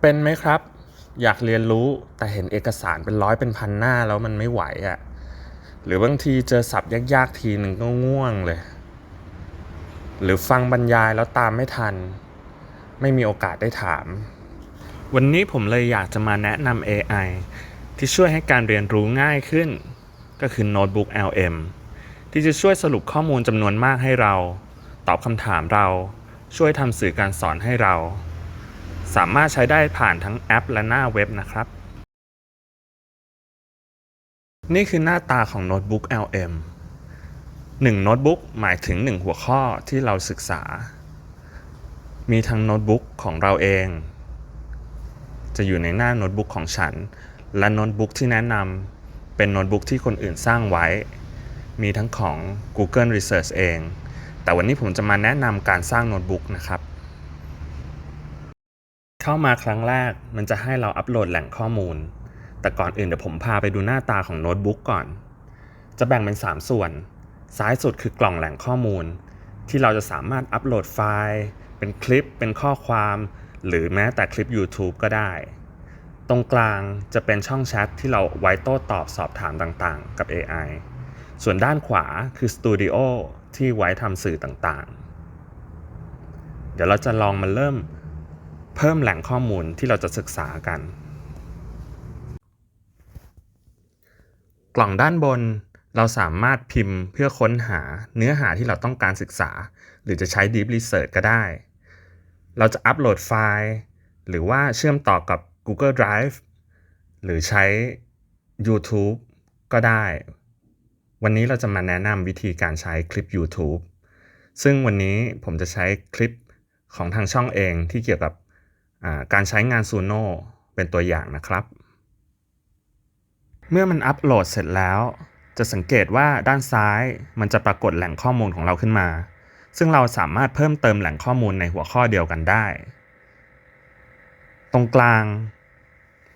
เป็นไหมครับ อยากเรียนรู้แต่เห็นเอกสารเป็นร้อยเป็นพันหน้าแล้วมันไม่ไหวอะ่ะหรือบางทีเจอศัพท์ยากๆทีหนึ่งก็ง่วงเลย หรือฟังบรรยายแล้วตามไม่ทัน ไม่มีโอกาสได้ถาม วันนี้ผมเลยอยากจะมาแนะนำ AI ที่ช่วยให้การเรียนรู้ง่ายขึ้น ก็คือ Notebook LM ที่จะช่วยสรุปข้อมูลจำนวนมากให้เรา ตอบคำถามเรา ช่วยทำสื่อการสอนให้เรา สามารถใช้ได้ผ่านทั้งแอปและหน้าเว็บนะครับ นี่คือหน้าตาของโน้ตบุ๊ก LM 1โน้ตบุ๊กหมายถึง 1 หัวข้อที่เราศึกษา มีทั้งโน้ตบุ๊กของเราเอง จะอยู่ในหน้าโน้ตบุ๊กของฉัน และโน้ตบุ๊กที่แนะนำเป็นโน้ตบุ๊กที่คนอื่นสร้างไว้ มีทั้งของ Google Research เอง แต่วันนี้ผมจะมาแนะนำการสร้างโน้ตบุ๊กนะครับ เข้ามาครั้งแรกมันจะให้เราอัปโหลดแหล่งข้อมูล แต่ก่อนอื่นเดี๋ยวผมพาไปดูหน้าตาของโน้ตบุ๊กก่อน จะแบ่งเป็น 3 ส่วน ซ้ายสุดคือกล่องแหล่งข้อมูล ที่เราจะสามารถอัปโหลดไฟล์ เป็นคลิป เป็นข้อความ หรือแม้แต่คลิป YouTube ก็ได้ ตรงกลางจะเป็นช่องแชทที่เราไว้โต้ตอบสอบถามต่างๆ กับ AI ส่วนด้านขวาคือสตูดิโอที่ไว้ทำสื่อต่างๆ เดี๋ยวเราจะลองมาเริ่ม เพิ่มแหล่งข้อมูลที่เราจะศึกษากัน กล่องด้านบนเราสามารถพิมพ์เพื่อค้นหาเนื้อหาที่เราต้องการศึกษา หรือจะใช้ Deep Research ก็ได้ เราจะอัปโหลดไฟล์ หรือว่าเชื่อมต่อกับ Google Drive หรือใช้ YouTube ก็ได้ วันนี้เราจะมาแนะนำวิธีการใช้คลิป YouTube ซึ่งวันนี้ผมจะใช้คลิปของทางช่องเองที่เกี่ยวกับ การใช้งาน Suno เป็นตัวอย่างนะครับ เมื่อมันอัปโหลดเสร็จแล้ว จะสังเกตว่าด้านซ้ายมันจะปรากฏแหล่งข้อมูลของเราขึ้นมา ซึ่งเราสามารถเพิ่มเติมแหล่งข้อมูลในหัวข้อเดียวกันได้ ตรงกลาง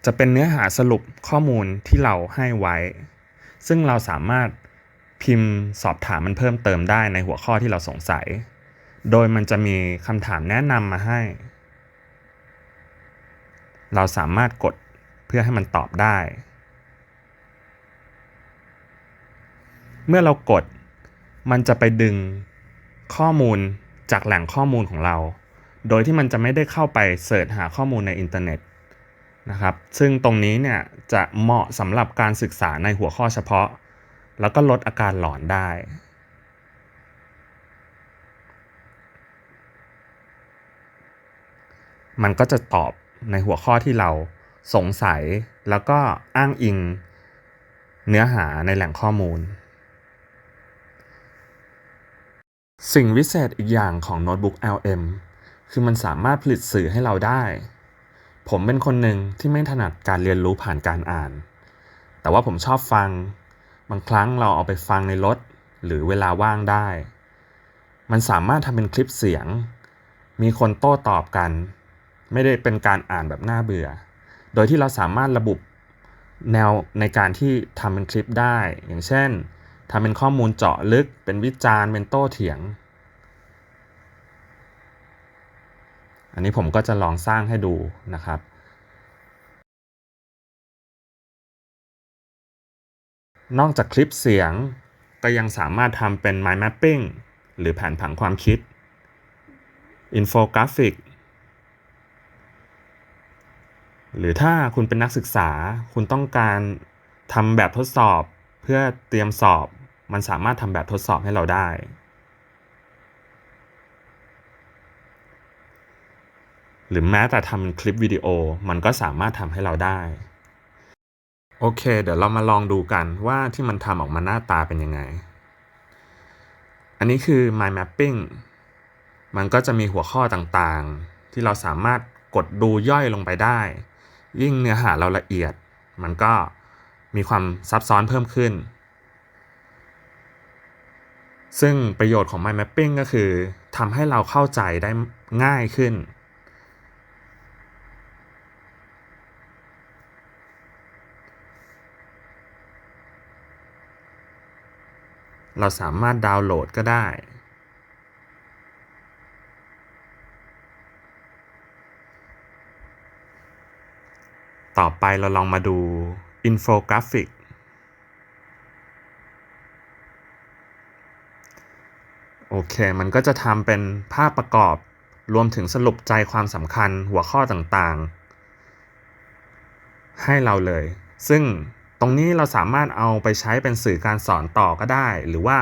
จะเป็นเนื้อหาสรุปข้อมูลที่เราให้ไว้ ซึ่งเราสามารถพิมพ์สอบถามมันเพิ่มเติมได้ในหัวข้อที่เราสงสัย โดยมันจะมีคำถามแนะนำมาให้ เราสามารถกดเพื่อให้มันตอบได้ เมื่อเรากด มันจะไปดึงข้อมูลจากแหล่งข้อมูลของเรา โดยที่มันจะไม่ได้เข้าไปเสิร์ชหาข้อมูลในอินเทอร์เน็ตนะครับ ซึ่งตรงนี้เนี่ยจะเหมาะสำหรับการศึกษาในหัวข้อเฉพาะ แล้วก็ลดอาการหลอนได้มันก็จะตอบ ในหัวข้อที่เราสงสัยแล้วก็อ้างอิงเนื้อหาในแหล่งข้อมูล สิ่งวิเศษอีกอย่างของโน้ตบุ๊ก LM คือมันสามารถผลิตสื่อให้เราได้ ผมเป็นคนหนึ่งที่ไม่ถนัดการเรียนรู้ผ่านการอ่าน แต่ว่าผมชอบฟัง บางครั้งเราเอาไปฟังในรถ หรือเวลาว่างได้ มันสามารถทำเป็นคลิปเสียง มีคนโต้ตอบกัน ไม่ได้เป็นการอ่านแบบน่าเบื่อ โดยที่เราสามารถระบุแนวในการที่ทำเป็นคลิปได้ อย่างเช่นทำเป็นข้อมูลเจาะลึก เป็นวิจารณ์ เป็นโต้เถียง อันนี้ผมก็จะลองสร้างให้ดูนะครับ นอกจากคลิปเสียงก็ยังสามารถทำเป็น mind mapping หรือแผนผังความคิดอินโฟกราฟิก หรือถ้าคุณเป็นนักศึกษาคุณต้องการทำแบบทดสอบเพื่อเตรียมสอบ มันสามารถทำแบบทดสอบให้เราได้ หรือแม้แต่ทำคลิปวิดีโอมันก็สามารถทำให้เราได้ โอเค เดี๋ยวเรามาลองดูกันว่าที่มันทำออกมาหน้าตาเป็นยังไง อันนี้คือ mind mapping มันก็จะมีหัวข้อต่างๆ ที่เราสามารถกดดูย่อยลงไปได้ ยิ่งเนื้อหาเราละเอียด มันก็มีความซับซ้อนเพิ่มขึ้น ซึ่งประโยชน์ของ mind mapping ก็คือทำให้เราเข้าใจได้ง่ายขึ้น เราสามารถดาวน์โหลดก็ได้ ต่อไปเราลองมาดูอินโฟกราฟิก โอเค มันก็จะทำเป็นภาพประกอบรวมถึงสรุปใจความสำคัญหัวข้อต่างๆ ให้เราเลย ซึ่งตรงนี้เราสามารถเอาไปใช้เป็นสื่อการสอนต่อก็ได้ หรือว่า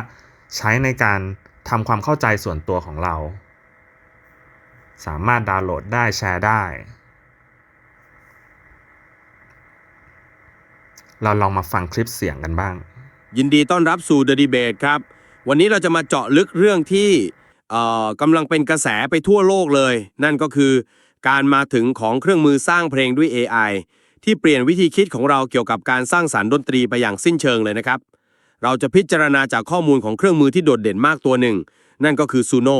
ใช้ในการทำความเข้าใจส่วนตัวของเรา สามารถดาวน์โหลดได้แชร์ได้ เราลองมาฟังคลิปเสียงกันบ้าง ยินดีต้อนรับสู่ The Debate ครับ วันนี้เราจะมาเจาะลึกเรื่องที่เอ่อกำลังเป็นกระแสไปทั่วโลกเลย นั่นก็คือการมาถึงของเครื่องมือสร้างเพลงด้วย AI ที่เปลี่ยนวิธีคิดของเราเกี่ยวกับการสร้างสารรค์ดนตรีไปอย่างสิ้นเชิงเลยนะครับ เราจะพิจารณาจากข้อมูลของเครื่องมือที่โดดเด่นมากตัวหนึ่ง นั่นก็คือ Suno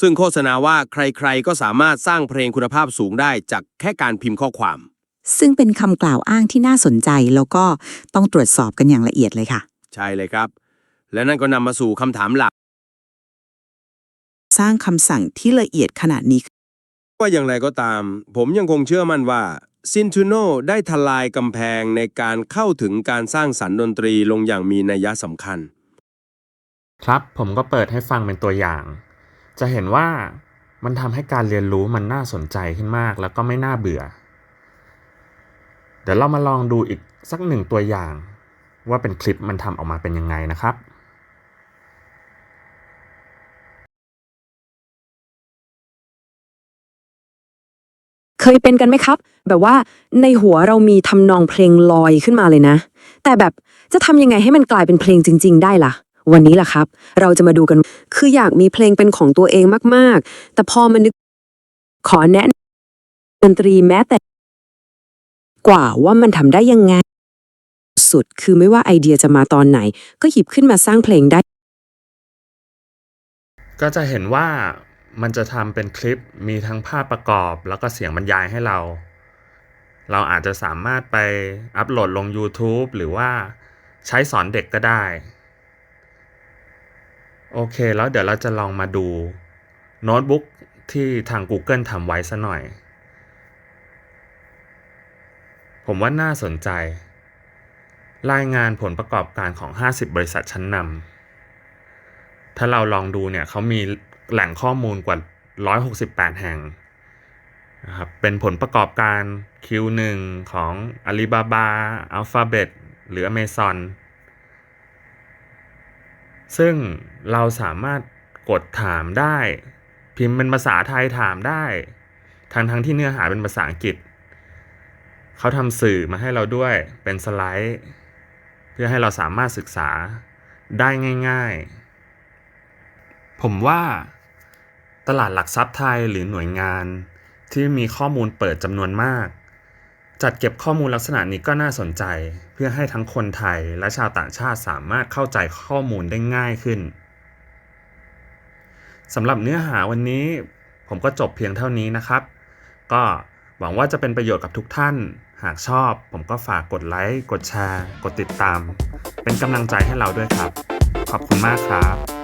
ซึ่งโฆษณาว่าใครๆก็สามารถสร้างเพลงคุณภาพสูงได้จากแค่การพิมพ์ข้อความ ซึ่งเป็นคำกล่าวอ้างที่น่าสนใจแล้วก็ต้องตรวจสอบกันอย่างละเอียดเลยค่ะ ใช่เลยครับ และนั่นก็นำมาสู่คำถามหลัก สร้างคำสั่งที่ละเอียดขนาดนี้ ว่าอย่างไรก็ตาม ผมยังคงเชื่อมั่นว่าซินทูโนได้ทลายกำแพงในการเข้าถึงการสร้างสรรค์ดนตรีลงอย่างมีนัยสำคัญ ครับผมก็เปิดให้ฟังเป็นตัวอย่าง จะเห็นว่ามันทำให้การเรียนรู้มันน่าสนใจขึ้นมาก แล้วก็ไม่น่าเบื่อ เดี๋ยวเรามาลองดูอีกสักหนึ่งตัวอย่าง ว่าเป็นคลิปมันทำออกมาเป็นยังไงนะครับเคยเป็นกันไหมครับ แบบว่าในหัวเรามีทำนองเพลงลอยขึ้นมาเลยนะ แต่แบบจะทำยังไงให้มันกลายเป็นเพลงจริง ๆ ได้ล่ะ วันนี้ล่ะครับ เราจะมาดูกันคืออยากมีเพลงเป็นของตัวเองมากๆ แต่พอมันนึกขอแนะนำดนตรีแม้แต่ กว่าว่ามันทำได้ยังไง สุดคือไม่ว่าไอเดียจะมาตอนไหน ก็หยิบขึ้นมาสร้างเพลงได้ ก็จะเห็นว่ามันจะทำเป็นคลิปมีทั้งภาพประกอบ แล้วก็เสียงบรรยายให้เรา เราอาจจะสามารถไปอัปโหลดลง YouTube หรือว่าใช้สอนเด็กก็ได้ โอเค แล้วเดี๋ยวเราจะลองมาดูโน้ตบุ๊กที่ทาง Google ทำไว้ซะหน่อย ผมว่าน่าสนใจ รายงานผลประกอบการของ 50 บริษัทชั้นนำถ้าเราลองดูเนี่ยเขามีแหล่งข้อมูลกว่า 168 แห่งนะครับเป็นผลประกอบการ Q1 ของ Alibaba Alphabet หรือ Amazon ซึ่งเราสามารถกดถามได้ พิมพ์เป็นภาษาไทยถามได้ ทั้งทั้งที่เนื้อหาเป็นภาษาอังกฤษ เขาทำสื่อมาให้เราด้วยเป็นสไลด์ เพื่อให้เราสามารถศึกษาได้ง่าย ๆ ผมว่าตลาดหลักทรัพย์ไทยหรือหน่วยงานที่มีข้อมูลเปิดจำนวนมาก จัดเก็บข้อมูลลักษณะนี้ก็น่าสนใจ เพื่อให้ทั้งคนไทยและชาวต่างชาติสามารถเข้าใจข้อมูลได้ง่ายขึ้นสำหรับเนื้อหาวันนี้ผมก็จบเพียงเท่านี้นะครับ ก็ หวังว่าจะเป็นประโยชน์กับทุกท่าน หากชอบผมก็ฝากกดไลค์ กดแชร์ กดติดตาม เป็นกำลังใจให้เราด้วยครับ ขอบคุณมากครับ